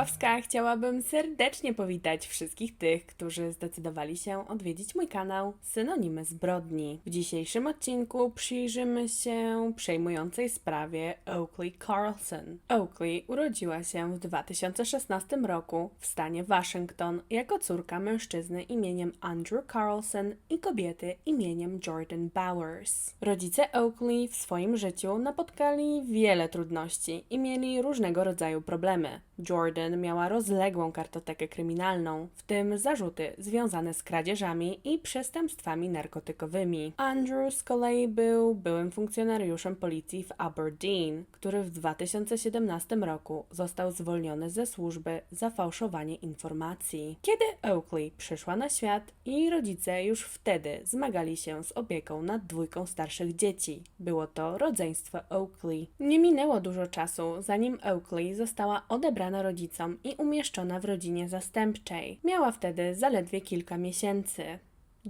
Ziółkowska. Chciałabym serdecznie powitać wszystkich tych, którzy zdecydowali się odwiedzić mój kanał Synonimy Zbrodni. W dzisiejszym odcinku przyjrzymy się przejmującej sprawie Oakley Carlson. Oakley urodziła się w 2016 roku w stanie Waszyngton jako córka mężczyzny imieniem Andrew Carlson i kobiety imieniem Jordan Bowers. Rodzice Oakley w swoim życiu napotkali wiele trudności i mieli różnego rodzaju problemy. Jordan miała rozległą kartotekę kryminalną, w tym zarzuty związane z kradzieżami i przestępstwami narkotykowymi. Andrew z kolei był byłym funkcjonariuszem policji w Aberdeen, który w 2017 roku został zwolniony ze służby za fałszowanie informacji. Kiedy Oakley przyszła na świat, jej rodzice już wtedy zmagali się z opieką nad dwójką starszych dzieci. Było to rodzeństwo Oakley. Nie minęło dużo czasu, zanim Oakley została odebrana rodzicom i umieszczona w rodzinie zastępczej. Miała wtedy zaledwie kilka miesięcy.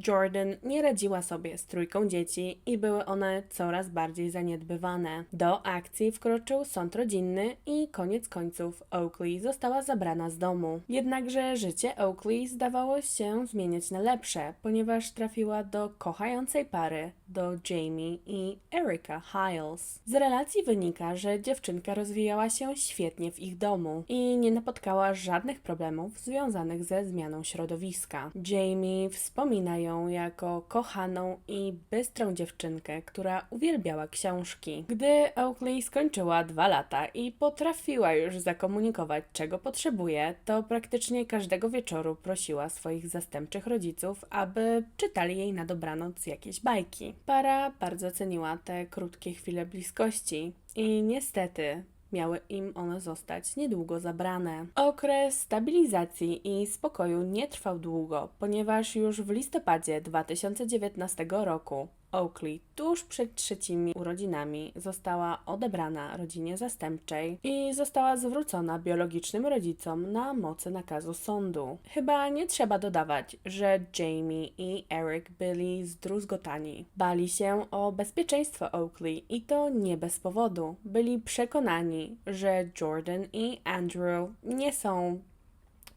Jordan nie radziła sobie z trójką dzieci i były one coraz bardziej zaniedbywane. Do akcji wkroczył sąd rodzinny i koniec końców Oakley została zabrana z domu. Jednakże życie Oakley zdawało się zmieniać na lepsze, ponieważ trafiła do kochającej pary, do Jamie i Erika Hiles. Z relacji wynika, że dziewczynka rozwijała się świetnie w ich domu i nie napotkała żadnych problemów związanych ze zmianą środowiska. Jamie wspomina ją jako kochaną i bystrą dziewczynkę, która uwielbiała książki. Gdy Oakley skończyła dwa lata i potrafiła już zakomunikować, czego potrzebuje, to praktycznie każdego wieczoru prosiła swoich zastępczych rodziców, aby czytali jej na dobranoc jakieś bajki. Para bardzo ceniła te krótkie chwile bliskości i niestety miały im one zostać niedługo zabrane. Okres stabilizacji i spokoju nie trwał długo, ponieważ już w listopadzie 2019 roku Oakley tuż przed trzecimi urodzinami została odebrana rodzinie zastępczej i została zwrócona biologicznym rodzicom na mocy nakazu sądu. Chyba nie trzeba dodawać, że Jamie i Eric byli zdruzgotani. Bali się o bezpieczeństwo Oakley i to nie bez powodu. Byli przekonani, że Jordan i Andrew nie są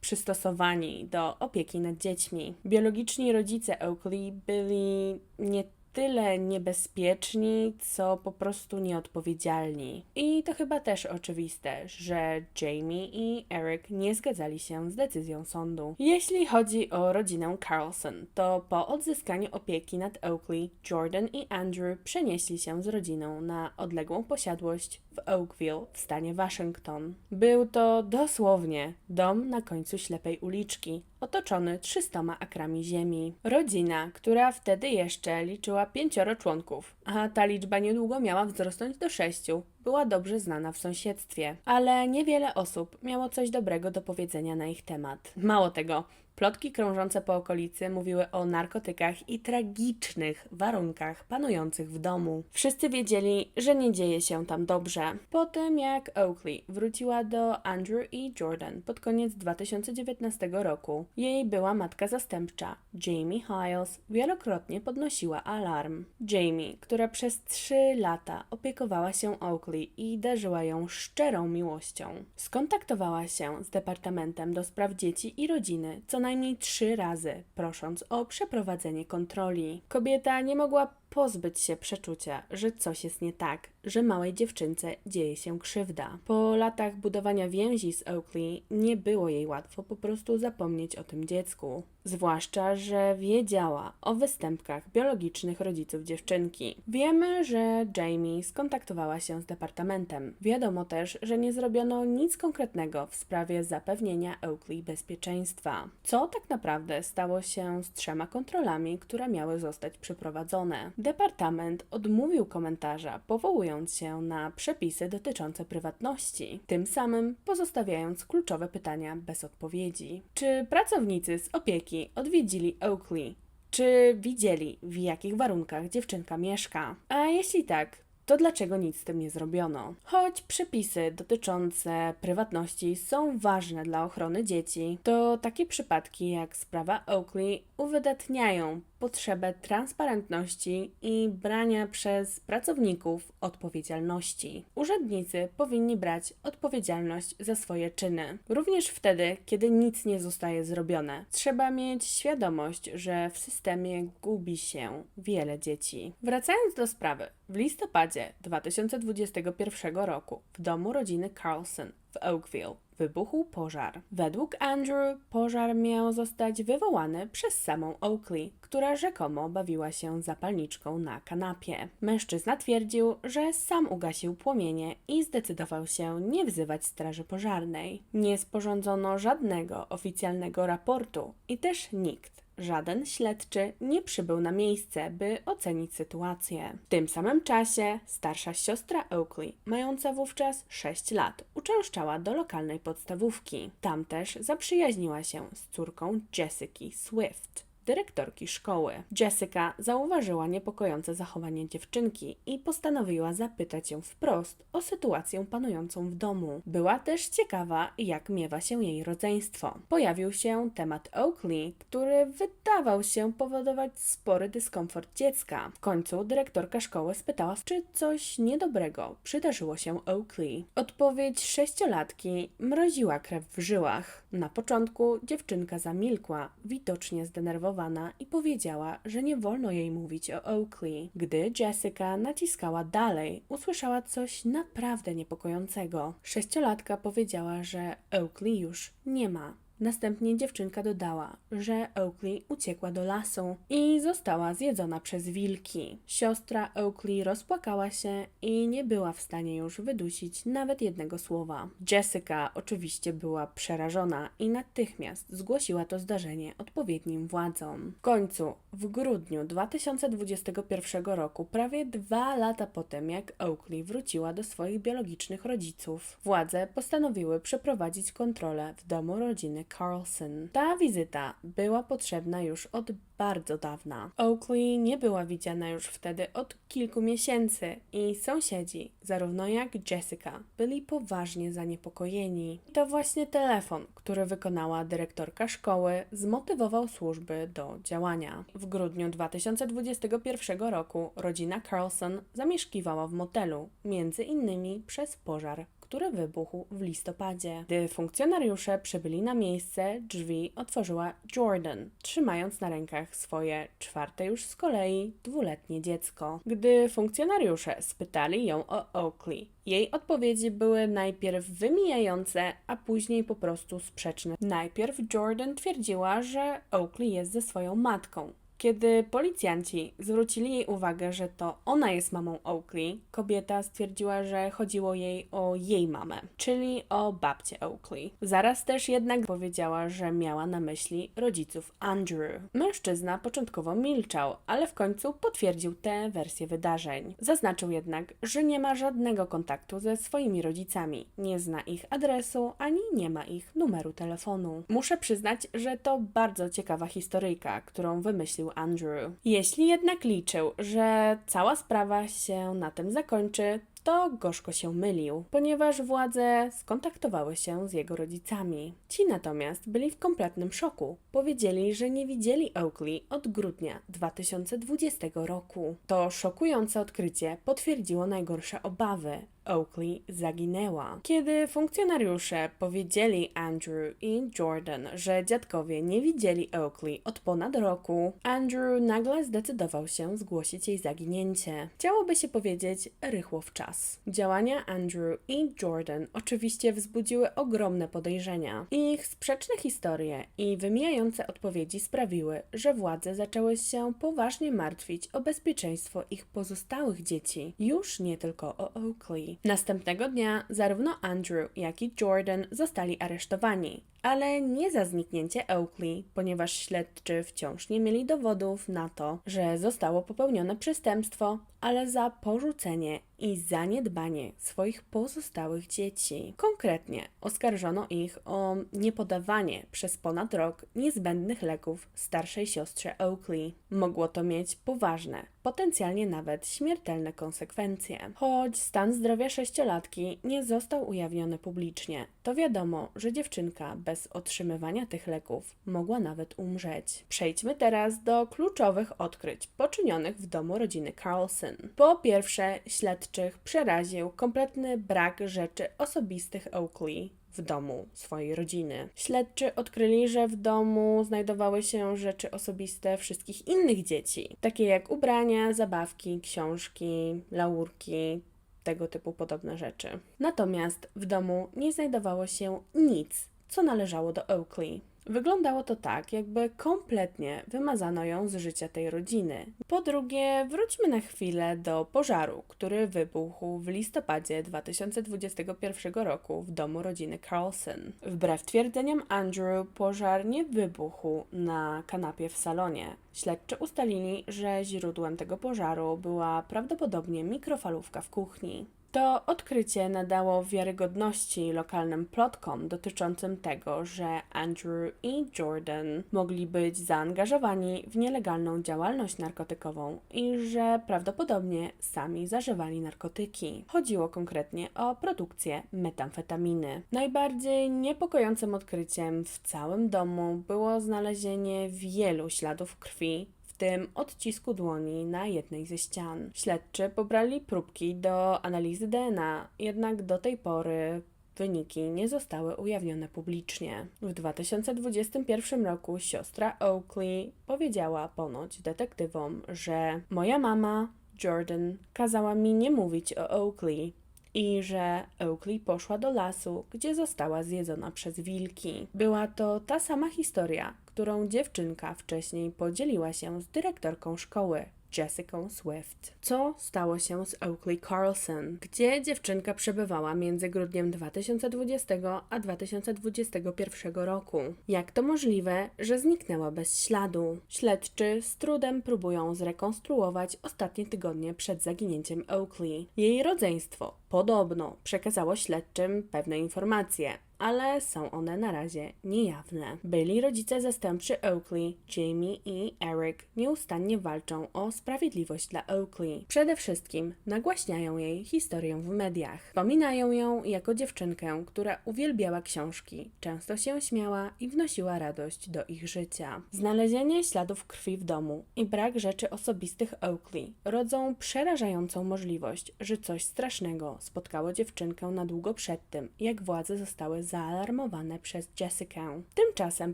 przystosowani do opieki nad dziećmi. Biologiczni rodzice Oakley byli nie tyle niebezpieczni, co po prostu nieodpowiedzialni. I to chyba też oczywiste, że Jamie i Eric nie zgadzali się z decyzją sądu. Jeśli chodzi o rodzinę Carlson, to po odzyskaniu opieki nad Oakley, Jordan i Andrew przenieśli się z rodziną na odległą posiadłość w Oakville w stanie Waszyngton. Był to dosłownie dom na końcu ślepej uliczki, otoczony 300 akrami ziemi. Rodzina, która wtedy jeszcze liczyła pięcioro członków, a ta liczba niedługo miała wzrosnąć do sześciu, była dobrze znana w sąsiedztwie, ale niewiele osób miało coś dobrego do powiedzenia na ich temat. Mało tego, plotki krążące po okolicy mówiły o narkotykach i tragicznych warunkach panujących w domu. Wszyscy wiedzieli, że nie dzieje się tam dobrze. Po tym jak Oakley wróciła do Andrew i Jordan pod koniec 2019 roku, jej była matka zastępcza, Jamie Hiles, wielokrotnie podnosiła alarm. Jamie, która przez trzy lata opiekowała się Oakley, i darzyła ją szczerą miłością. Skontaktowała się z Departamentem do Spraw Dzieci i Rodziny co najmniej trzy razy, prosząc o przeprowadzenie kontroli. Kobieta nie mogła pozbyć się przeczucia, że coś jest nie tak, że małej dziewczynce dzieje się krzywda. Po latach budowania więzi z Oakley nie było jej łatwo po prostu zapomnieć o tym dziecku. Zwłaszcza, że wiedziała o występkach biologicznych rodziców dziewczynki. Wiemy, że Jamie skontaktowała się z departamentem. Wiadomo też, że nie zrobiono nic konkretnego w sprawie zapewnienia Oakley bezpieczeństwa. Co tak naprawdę stało się z trzema kontrolami, które miały zostać przeprowadzone? Departament odmówił komentarza, powołując się na przepisy dotyczące prywatności, tym samym pozostawiając kluczowe pytania bez odpowiedzi. Czy pracownicy z opieki odwiedzili Oakley? Czy widzieli, w jakich warunkach dziewczynka mieszka? A jeśli tak, to dlaczego nic z tym nie zrobiono? Choć przepisy dotyczące prywatności są ważne dla ochrony dzieci, to takie przypadki jak sprawa Oakley uwydatniają potrzebę transparentności i brania przez pracowników odpowiedzialności. Urzędnicy powinni brać odpowiedzialność za swoje czyny, również wtedy, kiedy nic nie zostaje zrobione. Trzeba mieć świadomość, że w systemie gubi się wiele dzieci. Wracając do sprawy, w listopadzie 2021 roku w domu rodziny Carlson w Oakville wybuchł pożar. Według Andrew pożar miał zostać wywołany przez samą Oakley, która rzekomo bawiła się zapalniczką na kanapie. Mężczyzna twierdził, że sam ugasił płomienie i zdecydował się nie wzywać straży pożarnej. Nie sporządzono żadnego oficjalnego raportu i też nikt Żaden śledczy nie przybył na miejsce, by ocenić sytuację. W tym samym czasie starsza siostra Oakley, mająca wówczas 6 lat, uczęszczała do lokalnej podstawówki. Tam też zaprzyjaźniła się z córką Jessica Swift dyrektorki szkoły. Jessica zauważyła niepokojące zachowanie dziewczynki i postanowiła zapytać ją wprost o sytuację panującą w domu. Była też ciekawa, jak miewa się jej rodzeństwo. Pojawił się temat Oakley, który wydawał się powodować spory dyskomfort dziecka. W końcu dyrektorka szkoły spytała, czy coś niedobrego przydarzyło się Oakley. Odpowiedź sześciolatki mroziła krew w żyłach. Na początku dziewczynka zamilkła, widocznie zdenerwowana i powiedziała, że nie wolno jej mówić o Oakley. Gdy Jessica naciskała dalej, usłyszała coś naprawdę niepokojącego. Sześciolatka powiedziała, że Oakley już nie ma. Następnie dziewczynka dodała, że Oakley uciekła do lasu i została zjedzona przez wilki. Siostra Oakley rozpłakała się i nie była w stanie już wydusić nawet jednego słowa. Jessica oczywiście była przerażona i natychmiast zgłosiła to zdarzenie odpowiednim władzom. W końcu, w grudniu 2021 roku, prawie dwa lata po tym, jak Oakley wróciła do swoich biologicznych rodziców, władze postanowiły przeprowadzić kontrolę w domu rodziny Carlson. Ta wizyta była potrzebna już od bardzo dawna. Oakley nie była widziana już wtedy od kilku miesięcy i sąsiedzi, zarówno jak Jessica, byli poważnie zaniepokojeni. To właśnie telefon, który wykonała dyrektorka szkoły, zmotywował służby do działania. W grudniu 2021 roku rodzina Carlson zamieszkiwała w motelu, między innymi przez pożar, który wybuchł w listopadzie. Gdy funkcjonariusze przybyli na miejsce, drzwi otworzyła Jordan, trzymając na rękach swoje czwarte już z kolei dwuletnie dziecko. Gdy funkcjonariusze spytali ją o Oakley, jej odpowiedzi były najpierw wymijające, a później po prostu sprzeczne. Najpierw Jordan twierdziła, że Oakley jest ze swoją matką, kiedy policjanci zwrócili jej uwagę, że to ona jest mamą Oakley, kobieta stwierdziła, że chodziło jej o jej mamę, czyli o babcię Oakley. Zaraz też jednak powiedziała, że miała na myśli rodziców Andrew. Mężczyzna początkowo milczał, ale w końcu potwierdził tę wersję wydarzeń. Zaznaczył jednak, że nie ma żadnego kontaktu ze swoimi rodzicami, nie zna ich adresu ani nie ma ich numeru telefonu. Muszę przyznać, że to bardzo ciekawa historyjka, którą wymyślił Andrew. Jeśli jednak liczył, że cała sprawa się na tym zakończy, to gorzko się mylił, ponieważ władze skontaktowały się z jego rodzicami. Ci natomiast byli w kompletnym szoku. Powiedzieli, że nie widzieli Oakley od grudnia 2020 roku. To szokujące odkrycie potwierdziło najgorsze obawy, Oakley zaginęła. Kiedy funkcjonariusze powiedzieli Andrew i Jordan, że dziadkowie nie widzieli Oakley od ponad roku, Andrew nagle zdecydował się zgłosić jej zaginięcie. Chciałoby się powiedzieć rychło w czas. Działania Andrew i Jordan oczywiście wzbudziły ogromne podejrzenia. Ich sprzeczne historie i wymijające odpowiedzi sprawiły, że władze zaczęły się poważnie martwić o bezpieczeństwo ich pozostałych dzieci, już nie tylko o Oakley. Następnego dnia zarówno Andrew, jak i Jordan zostali aresztowani, ale nie za zniknięcie Oakley, ponieważ śledczy wciąż nie mieli dowodów na to, że zostało popełnione przestępstwo, ale za porzucenie i zaniedbanie swoich pozostałych dzieci. Konkretnie oskarżono ich o niepodawanie przez ponad rok niezbędnych leków starszej siostrze Oakley. Mogło to mieć poważne, potencjalnie nawet śmiertelne konsekwencje. Choć stan zdrowia sześciolatki nie został ujawniony publicznie, to wiadomo, że dziewczynka bez otrzymywania tych leków mogła nawet umrzeć. Przejdźmy teraz do kluczowych odkryć poczynionych w domu rodziny Carlson. Po pierwsze, śledczych przeraził kompletny brak rzeczy osobistych Oakley w domu swojej rodziny. Śledczy odkryli, że w domu znajdowały się rzeczy osobiste wszystkich innych dzieci, takie jak ubrania, zabawki, książki, laurki, tego typu podobne rzeczy. Natomiast w domu nie znajdowało się nic, co należało do Oakley. Wyglądało to tak, jakby kompletnie wymazano ją z życia tej rodziny. Po drugie, wróćmy na chwilę do pożaru, który wybuchł w listopadzie 2021 roku w domu rodziny Carlson. Wbrew twierdzeniom Andrew, pożar nie wybuchł na kanapie w salonie. Śledczy ustalili, że źródłem tego pożaru była prawdopodobnie mikrofalówka w kuchni. To odkrycie nadało wiarygodności lokalnym plotkom dotyczącym tego, że Andrew i Jordan mogli być zaangażowani w nielegalną działalność narkotykową i że prawdopodobnie sami zażywali narkotyki. Chodziło konkretnie o produkcję metamfetaminy. Najbardziej niepokojącym odkryciem w całym domu było znalezienie wielu śladów krwi tym odcisku dłoni na jednej ze ścian. Śledczy pobrali próbki do analizy DNA, jednak do tej pory wyniki nie zostały ujawnione publicznie. W 2021 roku siostra Oakley powiedziała ponoć detektywom, że moja mama, Jordan, kazała mi nie mówić o Oakley, i że Oakley poszła do lasu, gdzie została zjedzona przez wilki. Była to ta sama historia, którą dziewczynka wcześniej podzieliła się z dyrektorką szkoły, Jessica Swift. Co stało się z Oakley Carlson? Gdzie dziewczynka przebywała między grudniem 2020 a 2021 roku? Jak to możliwe, że zniknęła bez śladu? Śledczy z trudem próbują zrekonstruować ostatnie tygodnie przed zaginięciem Oakley. Jej rodzeństwo podobno przekazało śledczym pewne informacje, ale są one na razie niejawne. Byli rodzice zastępczy Oakley, Jamie i Eric nieustannie walczą o sprawiedliwość dla Oakley. Przede wszystkim nagłaśniają jej historię w mediach. Wspominają ją jako dziewczynkę, która uwielbiała książki, często się śmiała i wnosiła radość do ich życia. Znalezienie śladów krwi w domu i brak rzeczy osobistych Oakley rodzą przerażającą możliwość, że coś strasznego spotkało dziewczynkę na długo przed tym, jak władze zostały zaalarmowane przez Jessica. Tymczasem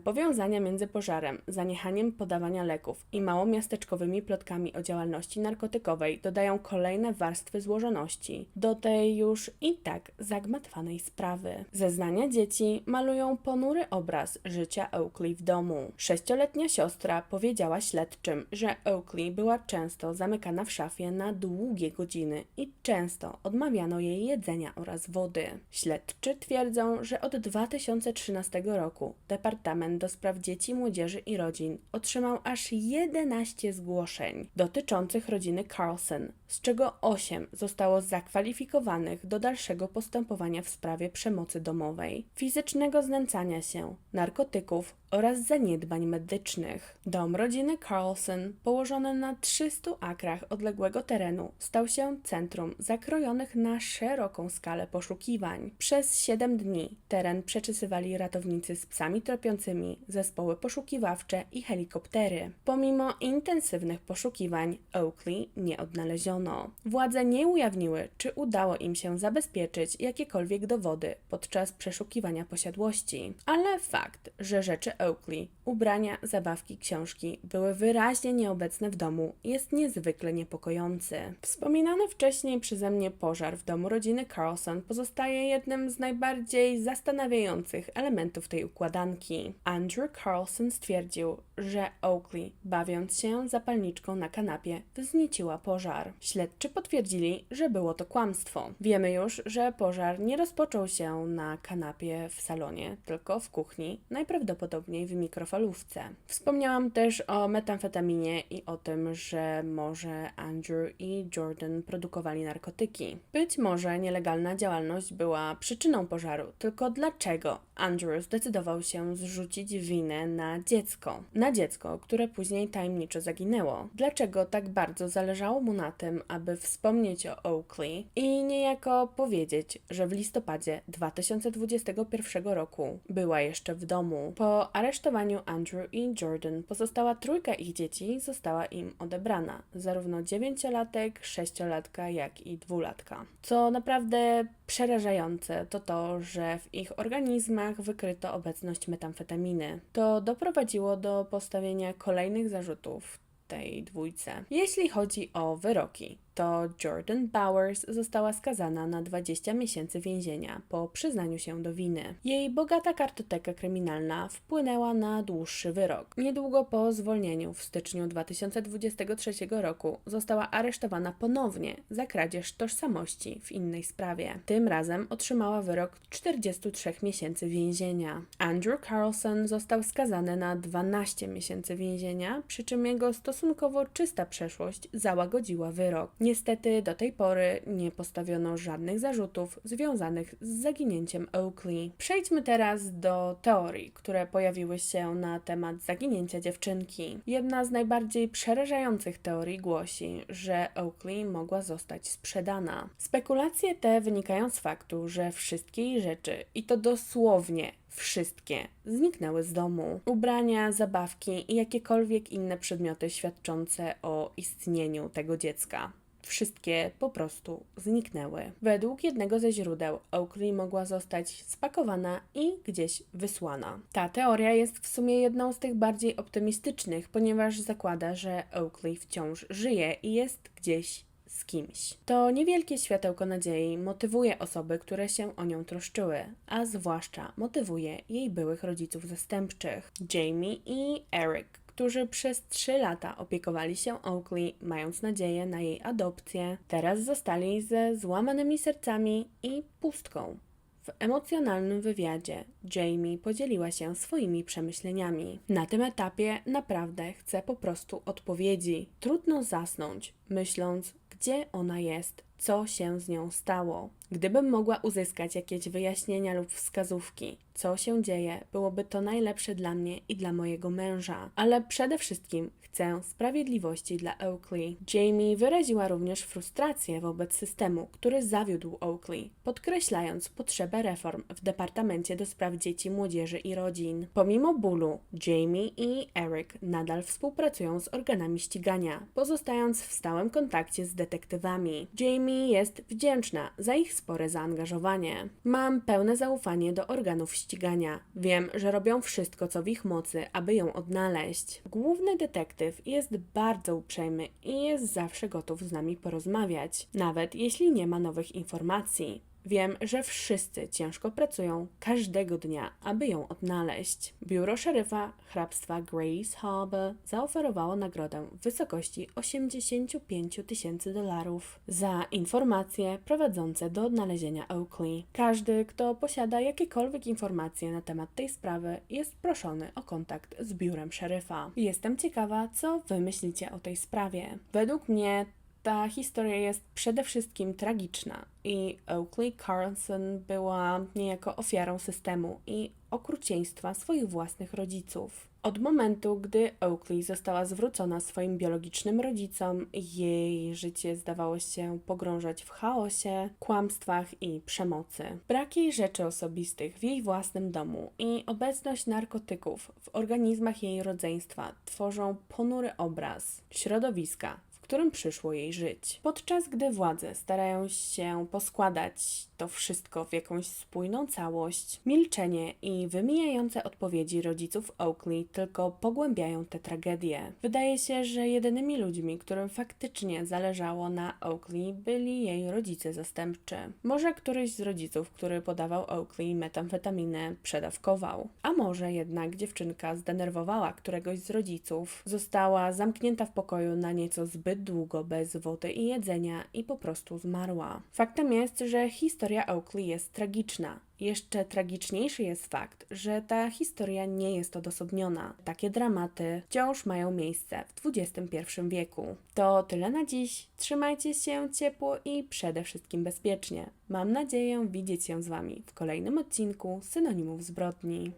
powiązania między pożarem, zaniechaniem podawania leków i małomiasteczkowymi plotkami o działalności narkotykowej dodają kolejne warstwy złożoności do tej już i tak zagmatwanej sprawy. Zeznania dzieci malują ponury obraz życia Oakley w domu. Sześcioletnia siostra powiedziała śledczym, że Oakley była często zamykana w szafie na długie godziny i często odmawiano jej jedzenia oraz wody. Śledczy twierdzą, że od 2013 roku Departament do Spraw Dzieci, Młodzieży i Rodzin otrzymał aż 11 zgłoszeń dotyczących rodziny Carlson, z czego 8 zostało zakwalifikowanych do dalszego postępowania w sprawie przemocy domowej, fizycznego znęcania się, narkotyków oraz zaniedbań medycznych. Dom rodziny Carlson, położony na 300 akrach odległego terenu, stał się centrum zakrojonych na szeroką skalę poszukiwań. Przez 7 dni teren przeczesywali ratownicy z psami tropiącymi, zespoły poszukiwawcze i helikoptery. Pomimo intensywnych poszukiwań Oakley nie odnaleziono. Władze nie ujawniły, czy udało im się zabezpieczyć jakiekolwiek dowody podczas przeszukiwania posiadłości, ale fakt, że rzeczy Oakley, ubrania, zabawki, książki były wyraźnie nieobecne w domu jest niezwykle niepokojący. Wspominany wcześniej przeze mnie pożar w domu rodziny Carlson pozostaje jednym z najbardziej zastanawiających elementów tej układanki. Andrew Carlson stwierdził, że Oakley, bawiąc się zapalniczką na kanapie, wznieciła pożar. Śledczy potwierdzili, że było to kłamstwo. Wiemy już, że pożar nie rozpoczął się na kanapie w salonie, tylko w kuchni, najprawdopodobniej w mikrofalówce. Wspomniałam też o metamfetaminie i o tym, że może Andrew i Jordan produkowali narkotyki. Być może nielegalna działalność była przyczyną pożaru, tylko dlaczego Andrew zdecydował się zrzucić winę na dziecko. Na dziecko, które później tajemniczo zaginęło. Dlaczego tak bardzo zależało mu na tym, aby wspomnieć o Oakley i niejako powiedzieć, że w listopadzie 2021 roku była jeszcze w domu. Po aresztowaniu Andrew i Jordan pozostała trójka ich dzieci została im odebrana. Zarówno dziewięciolatek, sześciolatka, jak i dwulatka. Co naprawdę przerażające to to, że w ich organizmach wykryto obecność metamfetaminy. To doprowadziło do postawienia kolejnych zarzutów tej dwójce. Jeśli chodzi o wyroki, to Jordan Bowers została skazana na 20 miesięcy więzienia po przyznaniu się do winy. Jej bogata kartoteka kryminalna wpłynęła na dłuższy wyrok. Niedługo po zwolnieniu w styczniu 2023 roku została aresztowana ponownie za kradzież tożsamości w innej sprawie. Tym razem otrzymała wyrok 43 miesięcy więzienia. Andrew Carlson został skazany na 12 miesięcy więzienia, przy czym jego stosunkowo czysta przeszłość załagodziła wyrok. Niestety do tej pory nie postawiono żadnych zarzutów związanych z zaginięciem Oakley. Przejdźmy teraz do teorii, które pojawiły się na temat zaginięcia dziewczynki. Jedna z najbardziej przerażających teorii głosi, że Oakley mogła zostać sprzedana. Spekulacje te wynikają z faktu, że wszystkie jej rzeczy, i to dosłownie wszystkie zniknęły z domu. Ubrania, zabawki i jakiekolwiek inne przedmioty świadczące o istnieniu tego dziecka. Wszystkie po prostu zniknęły. Według jednego ze źródeł Oakley mogła zostać spakowana i gdzieś wysłana. Ta teoria jest w sumie jedną z tych bardziej optymistycznych, ponieważ zakłada, że Oakley wciąż żyje i jest gdzieś z kimś. To niewielkie światełko nadziei motywuje osoby, które się o nią troszczyły, a zwłaszcza motywuje jej byłych rodziców zastępczych, Jamie i Eric, którzy przez trzy lata opiekowali się Oakley, mając nadzieję na jej adopcję, teraz zostali ze złamanymi sercami i pustką. W emocjonalnym wywiadzie Jamie podzieliła się swoimi przemyśleniami. Na tym etapie naprawdę chcę po prostu odpowiedzi. Trudno zasnąć, myśląc, gdzie ona jest, co się z nią stało. Gdybym mogła uzyskać jakieś wyjaśnienia lub wskazówki, co się dzieje, byłoby to najlepsze dla mnie i dla mojego męża. Ale przede wszystkim chcę sprawiedliwości dla Oakley. Jamie wyraziła również frustrację wobec systemu, który zawiódł Oakley, podkreślając potrzebę reform w Departamencie do Spraw Dzieci, Młodzieży i Rodzin. Pomimo bólu, Jamie i Eric nadal współpracują z organami ścigania, pozostając w stałym kontakcie z detektywami. Jamie jest wdzięczna za ich spore zaangażowanie. Mam pełne zaufanie do organów ścigania. Wiem, że robią wszystko, co w ich mocy, aby ją odnaleźć. Główny detektyw jest bardzo uprzejmy i jest zawsze gotów z nami porozmawiać, nawet jeśli nie ma nowych informacji. Wiem, że wszyscy ciężko pracują każdego dnia, aby ją odnaleźć. Biuro szeryfa hrabstwa Grace Harbor zaoferowało nagrodę w wysokości 85 tysięcy dolarów za informacje prowadzące do odnalezienia Oakley. Każdy, kto posiada jakiekolwiek informacje na temat tej sprawy, jest proszony o kontakt z biurem szeryfa. Jestem ciekawa, co wy myślicie o tej sprawie. Według mnie ta historia jest przede wszystkim tragiczna i Oakley Carlson była niejako ofiarą systemu i okrucieństwa swoich własnych rodziców. Od momentu, gdy Oakley została zwrócona swoim biologicznym rodzicom, jej życie zdawało się pogrążać w chaosie, kłamstwach i przemocy. Brak jej rzeczy osobistych w jej własnym domu i obecność narkotyków w organizmach jej rodzeństwa tworzą ponury obraz środowiska, którym przyszło jej żyć. Podczas gdy władze starają się poskładać to wszystko w jakąś spójną całość, milczenie i wymijające odpowiedzi rodziców Oakley tylko pogłębiają tę tragedię. Wydaje się, że jedynymi ludźmi, którym faktycznie zależało na Oakley, byli jej rodzice zastępczy. Może któryś z rodziców, który podawał Oakley metamfetaminę, przedawkował. A może jednak dziewczynka zdenerwowała któregoś z rodziców, została zamknięta w pokoju na nieco zbyt długo bez wody i jedzenia i po prostu zmarła. Faktem jest, że historia Oakley jest tragiczna Jeszcze tragiczniejszy jest fakt, że ta historia nie jest odosobniona. Takie dramaty wciąż mają miejsce w XXI wieku. To tyle na dziś. Trzymajcie się ciepło i przede wszystkim bezpiecznie. Mam nadzieję widzieć się z Wami w kolejnym odcinku Synonimów Zbrodni.